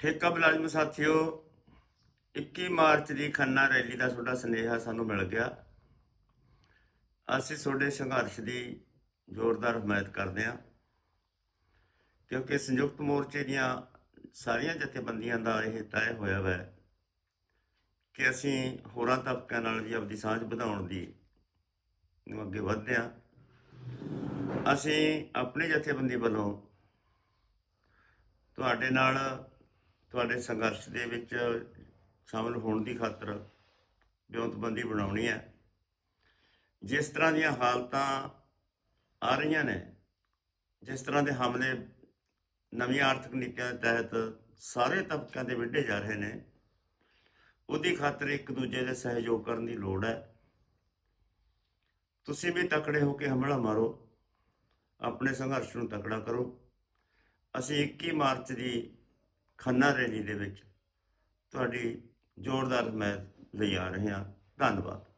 ਠੇਕਾ ਮੁਲਾਜ਼ਮ ਸਾਥੀਓ 21 ਮਾਰਚ ਦੀ ਖੰਨਾ ਰੈਲੀ ਦਾ ਤੁਹਾਡਾ ਸੁਨੇਹਾ ਸਾਨੂੰ ਮਿਲ ਗਿਆ। ਅਸੀਂ ਤੁਹਾਡੇ ਸੰਘਰਸ਼ ਦੀ ਜ਼ੋਰਦਾਰ ਹਮਾਇਤ ਕਰਦੇ ਹਾਂ, ਕਿਉਂਕਿ ਸੰਯੁਕਤ ਮੋਰਚੇ ਦੀਆਂ ਸਾਰੀਆਂ ਜਥੇਬੰਦੀਆਂ ਦਾ ਇਹ ਤੈਅ ਹੋਇਆ ਹੈ ਕਿ ਅਸੀਂ ਹੋਰਾਂ ਤਬਕਿਆਂ ਨਾਲ ਵੀ ਆਪਣੀ ਸਾਂਝ ਵਧਾਉਣ ਦੀ ਨੂੰ ਅੱਗੇ ਵਧਦੇ ਹਾਂ। ਅਸੀਂ ਆਪਣੀ ਜਥੇਬੰਦੀ ਵੱਲੋਂ ਤੁਹਾਡੇ ਨਾਲ ਤੁਹਾਡੇ ਸੰਘਰਸ਼ ਦੇ ਵਿੱਚ ਸ਼ਾਮਲ ਹੋਣ ਦੀ ਖਾਤਰ ਵਿਉਂਤਬੰਦੀ ਬਣਾਉਣੀ ਹੈ। ਜਿਸ ਤਰ੍ਹਾਂ ਦੀਆਂ ਹਾਲਤਾਂ ਆ ਰਹੀਆਂ ਨੇ, ਜਿਸ ਤਰ੍ਹਾਂ ਦੇ ਹਮਲੇ ਨਵੀਆਂ ਆਰਥਿਕ ਨੀਤੀਆਂ ਦੇ ਤਹਿਤ ਸਾਰੇ ਤਬਕਿਆਂ ਦੇ ਵਿੱਢੇ ਜਾ ਰਹੇ ਨੇ, ਉਹਦੀ ਖਾਤਰ ਇੱਕ ਦੂਜੇ ਦੇ ਸਹਿਯੋਗ ਕਰਨ ਦੀ ਲੋੜ ਹੈ। ਤੁਸੀਂ ਵੀ ਤਕੜੇ ਹੋ ਕੇ ਹਮਲਾ ਮਾਰੋ, ਆਪਣੇ ਸੰਘਰਸ਼ ਨੂੰ ਤਕੜਾ ਕਰੋ। ਅਸੀਂ 21 ਮਾਰਚ ਦੀ ਖੰਨਾ ਰੈਲੀ ਦੇ ਵਿੱਚ ਤੁਹਾਡੀ ਜ਼ੋਰਦਾਰ ਹਮਾਇਤ ਲਈ ਆ ਰਹੇ ਹਾਂ। ਧੰਨਵਾਦ।